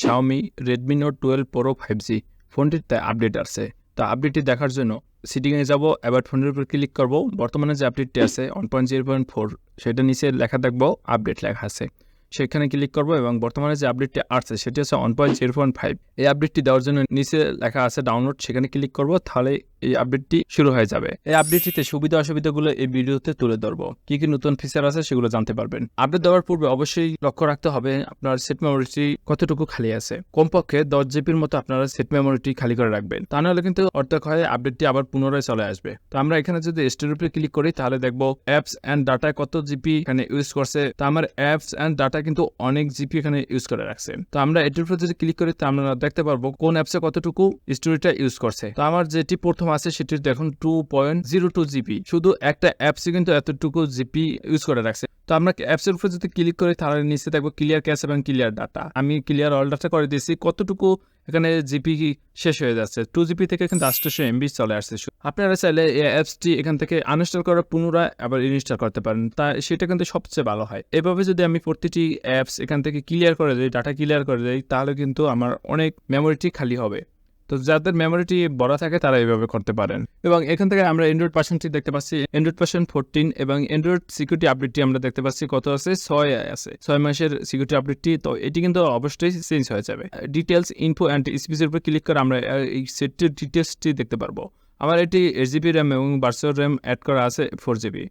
Xiaomi Redmi note twelve pro five G ফোনটিতে update আসছে। তো আপডেটটি দেখার জন্য সিটিংয়ে যাব, এবার ফোনের উপর ক্লিক করব। বর্তমানে যে আপডেটটি আছে one point zero point four সেটা নিচে লেখা দেখব আপডেট লেখা আছে। সেখানে ক্লিক করব এবং বর্তমানে যে আপডেটটি আসছে, সেটি হচ্ছে one point zero point five এই আপডেটটি দেওয়ার জন্য নিচে লেখা আছে ডাউনলোড সেখানে ক্লিক করব, তাহলে এই আপডেটটি শুরু হয়ে যাবে। এই আপডেটটিতে সুবিধা অসুবিধাগুলো এই ভিডিওতে তুলে ধরবো। কি কি নতুন ফিচার আছে সেগুলো জানতে পারবেন। আপডেট দেওয়ার পূর্বে অবশ্যই লক্ষ্য রাখতে হবে আপনার সেট মেমোরিটি কতটুকু খালি আছে। কমপক্ষে দশ জিবির মতো আপনারা সেট মেমোরিটি খালি করে রাখবেন। তা নাহলে কিন্তু অর্ধেক হয় আপডেটটি আবার পুনরায় চলে আসবে। তো আমরা এখানে যদি স্টোর উপরে ক্লিক করি, তাহলে দেখব অ্যাপস অ্যান্ড ডাটা কত জিপি এখানে ইউজ করছে। তো আমার অ্যাপস অ্যান্ড ডাটা কিন্তু অনেক জিপি এখানে ইউজ করে রাখছে। তো আমরা এটির উপরে যদি ক্লিক করি, তা আমরা দেখতে পারব কোন অ্যাপসে কতটুকু স্টোরিটা ইউজ করছে। তো আমার যেটি প্রথম আছে সেটি দেখুন two point zero two GB শুধু একটা অ্যাপসে কিন্তু এতটুকু জিপি ইউজ করে রাখছে। তো আমরা অ্যাপসের উপরে যদি ক্লিক করি, তাহলে নিচে দেখব ক্লিয়ার ক্যাশ এবং ক্লিয়ার ডাটা আমি ক্লিয়ার অল ডাটা করে দিয়েছি, কতটুকু এখানে জিপি শেষ হয়ে যাচ্ছে। টু জিপি থেকে কিন্তু আটশোশো এমবি চলে আসছে। আপনারা চাইলে এই অ্যাপসটি এখান থেকে আনইনস্টল করে পুনরায় আবার ইনস্টল করতে পারেন। তা সেটা কিন্তু সবচেয়ে ভালো হয়। এভাবে যদি আমি প্রতিটি অ্যাপস এখান থেকে ক্লিয়ার করে দিই ডাটা ক্লিয়ার করে দিই, তাহলে কিন্তু আমার অনেক মেমোরিটি খালি হবে। তো যাদের মেমোরিটি বড় থাকে, তারা এইভাবে করতে পারেন। এবং এখান থেকে আমরা অ্যান্ড্রয়েড পার্সেন্টটি দেখতে পাচ্ছি। অ্যান্ড্রয়েড পার্সেন্ট ফোরটিন এবং অ্যান্ড্রয়েড সিকিউরিটি আপডেটটি আমরা দেখতে পাচ্ছি কত আছে? ছয় আছে। ছয় মাসের সিকিউরিটি আপডেটটি তো এটি কিন্তু অবশ্যই চেঞ্জ হয়ে যাবে। ডিটেলস ইনফো অ্যান্ড স্পিচের উপর ক্লিক করে আমরা এই সেটটির ডিটেলসটি দেখতে পারব। আমার এটি এইট জিবি র্যাম এবং ভার্চুয়াল র্যাম অ্যাড করা আছে ফোর জিবি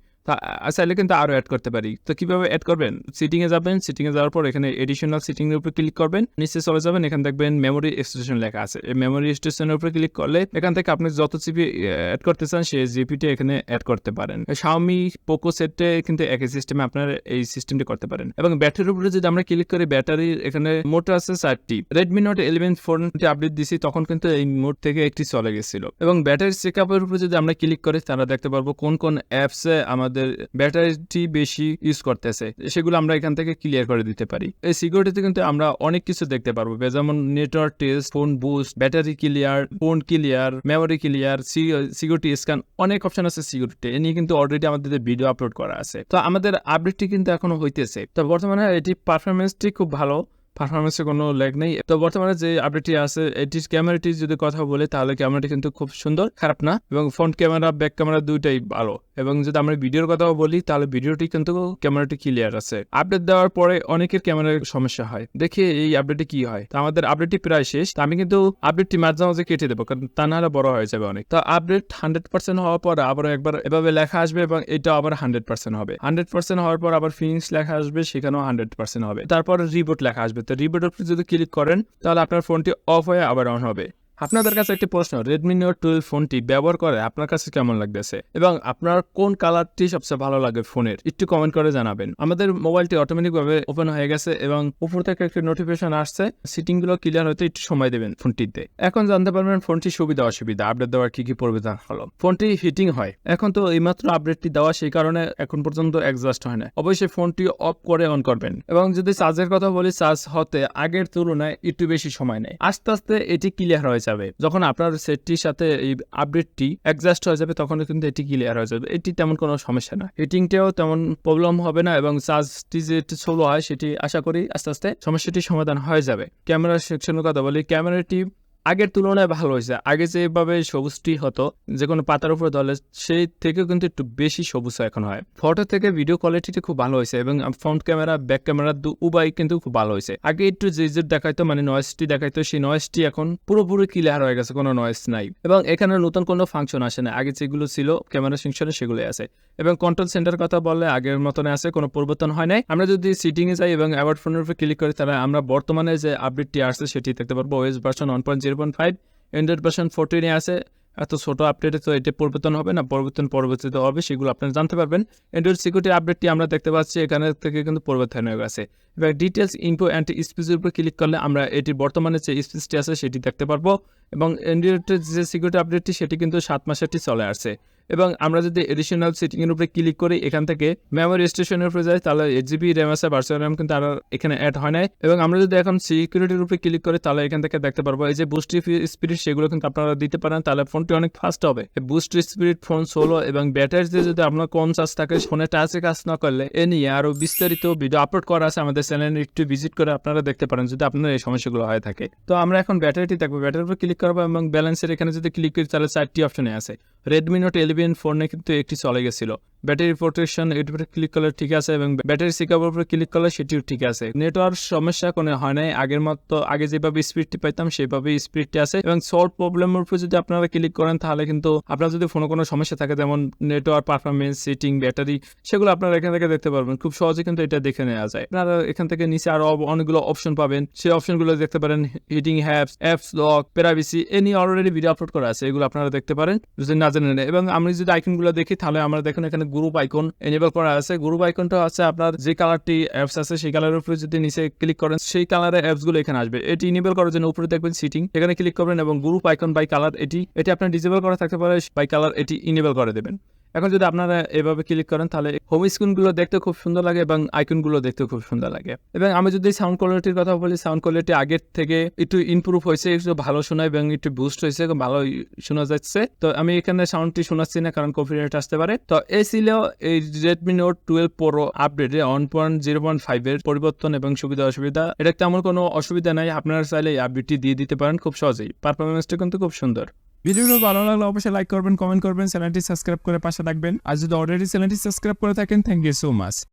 চাইলে কিন্তু আরও অ্যাড করতে পারি। তো কীভাবে অ্যাড করবেন? সিটিংয়ে যাবেন সিটিংয়ে যাওয়ার পর এখানে এডিশনাল সিটিংয়ের উপর ক্লিক করবেন। নিচে চলে যাবেন, এখানে দেখবেন মেমোরি স্টেশন লেখা আছে। এই মেমোরি স্টেশনের উপর ক্লিক করলে এখান থেকে আপনি যত জিবি অ্যাড করতে চান, সেই জিপিটি এখানে অ্যাড করতে পারেন। শাওমি পোকো সেটে কিন্তু একই সিস্টেমে আপনার এই সিস্টেমটি করতে পারেন। এবং ব্যাটারির উপরে যদি আমরা ক্লিক করি ব্যাটারির এখানে মোটর আছে চারটি রেডমি নোট ইলেভেন ফোনটি আপডেট দিছি, তখন কিন্তু এই মোড থেকে একটি চলে গেছিল। এবং ব্যাটারি চেক আপের উপরে যদি আমরা ক্লিক করি তারা দেখতে পারব কোন কোন অ্যাপসে আমাদের ব্যাটারিটি বেশি ইউজ করতেছে, সেগুলো আমরা এখান থেকে ক্লিয়ার করে দিতে পারি। এই সিকিউরিটিতে কিন্তু আমরা অনেক কিছু দেখতে পারব, যেমন network test phone boost battery clear phone clear memory clear security scan অনেক অপশন আছে সিকিউরিটি এ। নিয়ে কিন্তু অলরেডি আমাদের ভিডিও আপলোড করা আছে। তো আমাদের আপডেটটি কিন্তু এখনও হইতেছে। তো বর্তমানে এটি পারফরমেন্সটি খুব ভালো পারফরমেন্সে কোনো ল্যাগ নেই। তো বর্তমানে যে আপডেটটি আছে, এটির ক্যামেরাটি যদি কথা বলে, তাহলে ক্যামেরাটি কিন্তু খুব সুন্দর, খারাপ না, এবং ফ্রন্ট ক্যামেরা ব্যাক ক্যামেরা দুইটাই ভালো। এবং যদি আমরা ভিডিওর কথাও বলি, তাহলে ভিডিওটি কিন্তু ক্যামেরাটি ক্লিয়ার আছে। আপডেট দেওয়ার পরে অনেকের ক্যামেরার সমস্যা হয়। দেখি এই আপডেটে কি হয়। তো আমাদের আপডেটটি প্রায় শেষ। আমি কিন্তু আপডেটটি মাঝে মাঝে কেটে দেবো, কারণ তা নাহলে বড় হয়ে যাবে অনেক। তো আপডেট হান্ড্রেড পার্সেন্ট হওয়ার পর আবার একবার এভাবে লেখা আসবে এবং এটা আবার হান্ড্রেড পার্সেন্ট হবে। হান্ড্রেড পার্সেন্ট হওয়ার পর আবার ফিনিক্স লেখা আসবে, সেখানেও হান্ড্রেড পার্সেন্ট হবে। তারপর রিবোট লেখা আসবে। তো উপর যদি ক্লিক করেন, তাহলে আপনার ফোনটি অফ হয়ে আবার অন হবে। আপনাদের কাছে একটি প্রশ্ন রেডমি নোট টুয়েলভ ফোনটি ব্যবহার করে আপনার কাছে কেমন লাগতেছে? এবং আপনার কোন কালারটি সবচেয়ে ভালো লাগে ফোনের? একটু কমেন্ট করে জানাবেন। আমাদের মোবাইলটি অটোমেটিক ভাবে ওপেন হয়ে গেছে এবং উপর থেকে একটি নোটিফিকেশন আসছে। সিটিংগুলো ক্লিয়ার হতে একটু সময় দেবেন ফোনটিতে। এখন জানতে পারবেন ফোনটি সুবিধা অসুবিধা আপডেট দেওয়ার কি কি তা হলো। ফোনটি হিটিং হয়। এখন তো এইমাত্র আপডেটটি দেওয়া, সেই কারণে এখন পর্যন্ত অ্যাডজাস্ট হয় না। অবশ্যই ফোনটি অফ করে অন করবেন। এবং যদি চার্জের কথা বলি চার্জ হতে আগের তুলনায় একটু বেশি সময় নেয়। আস্তে আস্তে এটি ক্লিয়ার হয়ে যাবে যখন আপনার সেটটির সাথে এই আপডেটটি অ্যাডজাস্ট হয়ে যাবে তখন কিন্তু এটি ক্লিয়ার হয়ে যাবে। এটি তেমন কোনো সমস্যা না। হিটিংটাও তেমন প্রবলেম হবে না এবং চার্জটি যে সোলো হয়, সেটি আশা করি আস্তে আস্তে সমস্যাটি সমাধান হয়ে যাবে। ক্যামেরা সেকশনের কথা বলি। ক্যামেরাটি আগের তুলনায় ভালো হয়েছে। আগে যেভাবে সবুজটি হতো, যে কোনো পাতার উপরে ধরলে সেই থেকেও কিন্তু একটু বেশি সবুজ এখন হয়। ফটো থেকে ভিডিও কোয়ালিটিটা খুব ভালো হয়েছে এবং ফ্রন্ট ক্যামেরা ব্যাক ক্যামেরা উভয় কিন্তু খুব ভালো হয়েছে। আগে একটু যে যে দেখাইতো মানে নয়েসটি দেখাইতো, সেই নয়েসটি এখন পুরোপুরি ক্লিয়ার হয়ে গেছে, কোনো নয়েস নাই। এবং এখানে নতুন কোনো ফাংশন আসে না। আগে যেগুলো ছিল ক্যামেরা ফাংশনে সেগুলোই আছে। এবং কন্ট্রোল সেন্টার কথা বললে আগের মতন আছে, কোনো পরিবর্তন হয় নাই। আমরা যদি সিটিংয়ে যাই এবং অ্যাওয়ার্ড ফোনের উপরে ক্লিক করি, তাহলে আমরা বর্তমানে যে আপডেটটি আসছে, সেটি দেখতে পারব ওয়েস version one point zero point five Android version ফোরটিনে আছে। এত ছোটো আপডেটে তো এটা পরিবর্তন হবে না, পরিবর্তন পরবর্তীতে হবে, সেগুলো আপনারা জানতে পারবেন। অ্যান্ড্রয়েড সিকিউরিটি আপডেটটি আমরা দেখতে পাচ্ছি, এখানে থেকে কিন্তু পরিবর্তন হয়ে গেছে। এবার ডিটেলস ইনফো অ্যান্ড স্পিচের উপর ক্লিক করলে আমরা এটি বর্তমানে যে স্পিচটি আছে, সেটি দেখতে পারব। এবং অ্যান্ড্রয়েডের যে সিকিউরিটি আপডেটটি সেটি কিন্তু সাত মাসেরটি চলে আসছে। এবং আমরা যদি এডিশনাল সেটিংয়ের উপরে ক্লিক করি, এখান থেকে মেমোরি স্টেশনের উপরে যাই, তাহলে এইট জিবি র্যাম আছে ভার্চুয়াল র্যাম কিন্তু আর এখানে অ্যাড হয় নাই। এবং আমরা যদি এখন সিকিউরিটির উপরে ক্লিক করি, তাহলে এখান থেকে দেখতে পারব, এই যে বুস্ট স্পিরিট সেগুলো কিন্তু আপনারা দিতে পারেন, তাহলে ফোনটি অনেক ফাস্ট হবে। বুস্ট স্পিরিট ফোন সোলো এবং ব্যাটারি দিয়ে যদি আপনার কম চার্জ থাকে ফোনে টাচে কাজ না করলে, এ নিয়ে আরও বিস্তারিত ভিডিও আপলোড করা আছে আমাদের চ্যানেল একটু ভিজিট করে আপনারা দেখতে পারেন, যদি আপনার এই সমস্যাগুলো হয়ে থাকে। তো আমরা এখন ব্যাটারিটি দেখব ব্যাটারির উপর ক্লিক করব এবং ব্যালেন্সের এখানে যদি ক্লিক করি, তাহলে চারটি অপশনে আছে। রেডমি নোট ইলেভেন ফোনে কিন্তু একটি চলে গেছিল। ব্যাটারি প্রোটেকশন এর উপরে ক্লিক করলে ঠিক আছে এবং ব্যাটারি সিকাপের উপরে ক্লিক করলে সেটিও ঠিক আছে। নেটওয়ার্ক সমস্যা কোনো হয় নাই। আগের মতো, আগে যেভাবে স্পিডটি পাইতাম সেভাবে স্পিডটি আছে এবং সল্ভ প্রবলেমের উপর যদি আপনারা ক্লিক করেন, তাহলে কিন্তু আপনার যদি ফোনে কোনো সমস্যা থাকে, যেমন নেটওয়ার্ক পারফরমেন্স সিটিং ব্যাটারি সেগুলো আপনারা এখান থেকে দেখতে পারবেন। খুব সহজে কিন্তু এটা দেখে নেওয়া যায়। আপনারা এখান থেকে নিচে আরও অনেকগুলো অপশন পাবেন। সেই অপশনগুলো দেখতে পারেন। হিটিং হ্যাপস অ্যাপস লক প্রাইভেসি এ নিয়ে অলরেডি ভিডিও আপলোড করা আছে, এগুলো আপনারা দেখতে পারেন। যদি না জানেন এবং আমি যদি আইকনগুলো দেখি, তাহলে আমরা দেখুন এখানে গ্রুপ আইকন এনেবল করা আছে। গ্রুপ আইকনটা আছে আপনার যে কালারটি অ্যাপস আছে, সেই কালারের উপরে যদি নিচে ক্লিক করেন, সেই কালারের অ্যাপসগুলো এখানে আসবে। এটি ইনেবল করার জন্য উপরে দেখবেন সিটিং এখানে ক্লিক করবেন এবং গ্রুপ আইকন বাই কালার এটি এটি আপনার ডিজেবল করা থাকতে পারে বাই কালার এটি ইনেবল করে দেবেন। এখন যদি আপনারা এভাবে ক্লিক করেন, তাহলে হোম স্ক্রিনগুলো দেখতে খুব সুন্দর লাগে এবং আইকনগুলো দেখতে খুব সুন্দর লাগে। এবং আমি যদি সাউন্ড কোয়ালিটির কথা বলি সাউন্ড কোয়ালিটি আগের থেকে একটু ইমপ্রুভ হয়েছে, একটু ভালো শোনায় এবং একটু বুস্ট হয়েছে ভালো শোনা যাচ্ছে। তো আমি এখানে সাউন্ডটি শোনাচ্ছি না, কারণ কপিরাইট আসতে পারে। তো এই ছিল এই Redmi note twelve pro update one point zero point five এর পরিবর্তন এবং সুবিধা অসুবিধা। এটা তেমন কোনো অসুবিধা নাই, আপনারা চাইলে এই আপডেটটি দিয়ে দিতে পারেন, খুব সহজেই। পারফরমেন্সটা কিন্তু খুব সুন্দর। ভিডিওটি ভালো লাগলে অবশ্যই লাইক করবেন কমেন্ট করবেন, চ্যানেলটি সাবস্ক্রাইব করে পাশে থাকবেন। আর যদি অলরেডি চ্যানেলটি সাবস্ক্রাইব করে থাকেন থ্যাংক ইউ সো মাচ